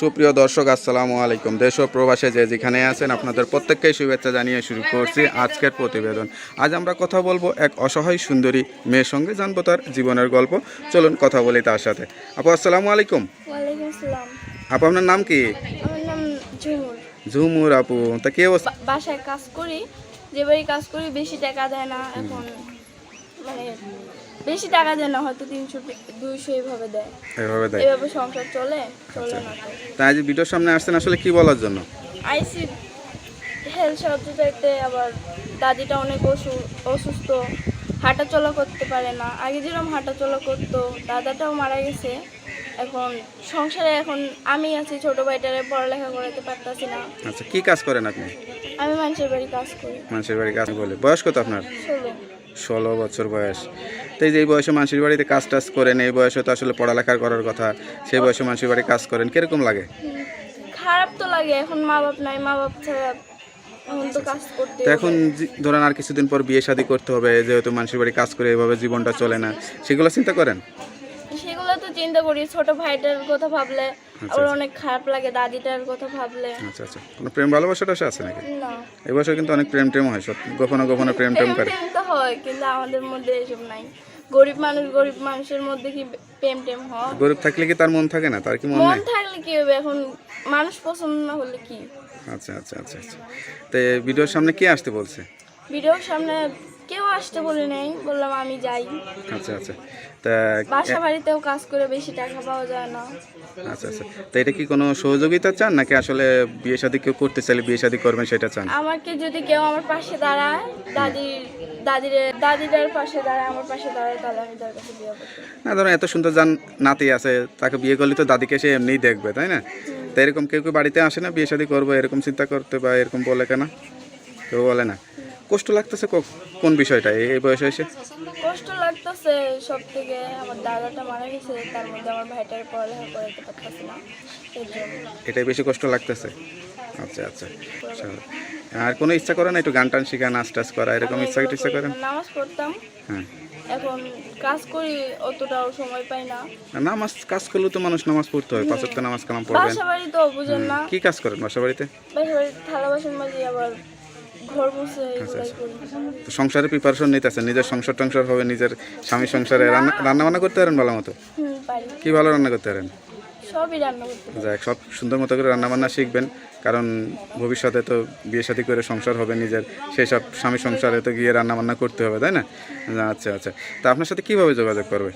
সুপ্রিয় দর্শক আসসালামু আলাইকুম। দেশ ও প্রবাসে যে যেখানে আছেন আপনাদের প্রত্যেককেই শুভেচ্ছা জানিয়ে শুরু করছি আজকের প্রতিবেদন। আজ আমরা কথা বলব এক অসহায় সুন্দরী মেয়ের সঙ্গে জানব তার জীবনের গল্প। চলুন কথা বলি তার সাথে। আপু আসসালামু আলাইকুম। আপু আপনার নাম কি? ঝুমুর। আপু তা কে বাসায় কাজ করি যে বাড়ি কাজ করি বেশি টাকা দেয় না এখন মানে বেশি টাকা দেয় না হয়তো তিনশো দুইশো এইভাবে দেয়। এভাবে দেয়। এইভাবে সংসার চলে চলে না তো। তা আজ ভিডিওর সামনে আসছেন আসলে কি বলার জন্য? আইসি হেলথ সাহায্য চাইতে আবার দাদিটা অনেক অসুস্থ হাঁটা চলা করতে পারে না। আগে যেরকম হাঁটা চলা করতো দাদাটাও মারা গেছে। এখন সংসারে এখন আমি আছি ছোট ভাইটারে পড়ালেখা করাতে পারতাছি না। আচ্ছা কি কাজ করেন আপনি? আমি মানুষের বাড়ি কাজ করি। মানুষের বাড়ি কাজ বলে বয়স কত আপনার? ষোলো। ষোলো বছর বয়স। তো এই যে এই বয়সে মানুষের বাড়িতে কাজ টাজ করেন এই বয়সে তো আসলে পড়ালেখা করার কথা সেই বয়সে মানুষের বাড়ি কাজ করেন কীরকম লাগে? খারাপ তো লাগে এখন মা বাপ নাই মা বাপ ছাড়া তো এখন ধরেন আর কিছুদিন পর বিয়ে শাদী করতে হবে যেহেতু মানুষের বাড়ি কাজ করে এভাবে জীবনটা চলে না সেগুলো চিন্তা করেন? সেগুলো তো চিন্তা করি ছোট ভাইটার কথা ভাবলে আবার অনেক খারাপ লাগে দাদিটার কথা ভাবলে। আচ্ছা আচ্ছা। কোনো প্রেম ভালোবাসাটা আছে নাকি? না। বয়সে কিন্তু অনেক প্রেম টেম হয় সব গোপনে গোপনে প্রেম টেম করে। প্রেম তো হয় কিন্তু আমাদের মধ্যে এসব নাই। গরিব মানুষ গরিব মানুষের মধ্যে কি প্রেম টেম হয়? গরিব থাকলে কি তার মন থাকে না? তার কি মন মন থাকলে কি হবে? এখন মানুষ পছন্দ না হলে কি? আচ্ছা আচ্ছা আচ্ছা আচ্ছা। তো ভিডিওর সামনে কে আসতে বলছে? ভিডিওর সামনে আসতে বলে নেই। বললাম আমি যাই। আচ্ছা আচ্ছা। তা বাসা বাড়িতেও কাজ করে বেশি টাকা পাওয়া যায় না। আচ্ছা আচ্ছা। তো এটা কি কোনো সহযোগিতা চান নাকি আসলে বিয়ে শাদী কেউ করতে চাইলে বিয়ে শাদী করবেন সেটা চান? আমাকে যদি কেউ আমার পাশে দাঁড়ায় দাদির দাদির দাদিটার পাশে দাঁড়ায় আমার পাশে দাঁড়ায় তাহলে আমি তার কাছে বিয়ে করব। না ধরুন এত সুন্দর যান নাতি আছে তাকে বিয়ে করলে তো দাদিকে সে এমনিই দেখবে তাই না? তো এরকম কেউ কেউ বাড়িতে আসে না বিয়ে শাদী করব এরকম চিন্তা করতে বা এরকম বলে কেন? কেউ বলে না? কষ্ট লাগতেছে কোন বিষয়টা? এই বয়সে এসে? কষ্ট লাগতেছে সব থেকে আমার দাদাটা মারা গেছে তার মধ্যে আমার ভাইটার পড়ালেখা করাতে পারতেছি না এটাই বেশি কষ্ট লাগতেছে? আচ্ছা আচ্ছা। আর কোনো ইচ্ছা করে না একটু গান টান শিখা নাচ টাচ করা এরকম ইচ্ছা টিচ্ছা করেন? নামাজ পড়তাম। হ্যাঁ। এখন কাজ করি অতটাও সময় পাই না। নামাজ কাজ করলেও তো মানুষ নামাজ পড়তে হয় পাঁচ নামাজ কালাম পড়বেন। বাসা বাড়ি তো বুঝেন না। কি কাজ করেন বাসা বাড়িতে? বাসা বাড়ি থালা বাসন মাঝে আবার তো সংসারে প্রিপারেশন নিতেছেন নিজের সংসার টংসার হবে নিজের স্বামী সংসারে রান্না বান্না করতে পারেন ভালো মতো? কি ভালো রান্না করতে পারেন? সবই রান্না করতে যাক সব সুন্দর মতো করে রান্না বান্না শিখবেন কারণ ভবিষ্যতে তো বিয়ে শাদী করে সংসার হবে নিজের সেই সব স্বামী সংসারে তো গিয়ে রান্না বান্না করতে হবে তাই না? আচ্ছা আচ্ছা। তা আপনার সাথে কীভাবে যোগাযোগ করবে?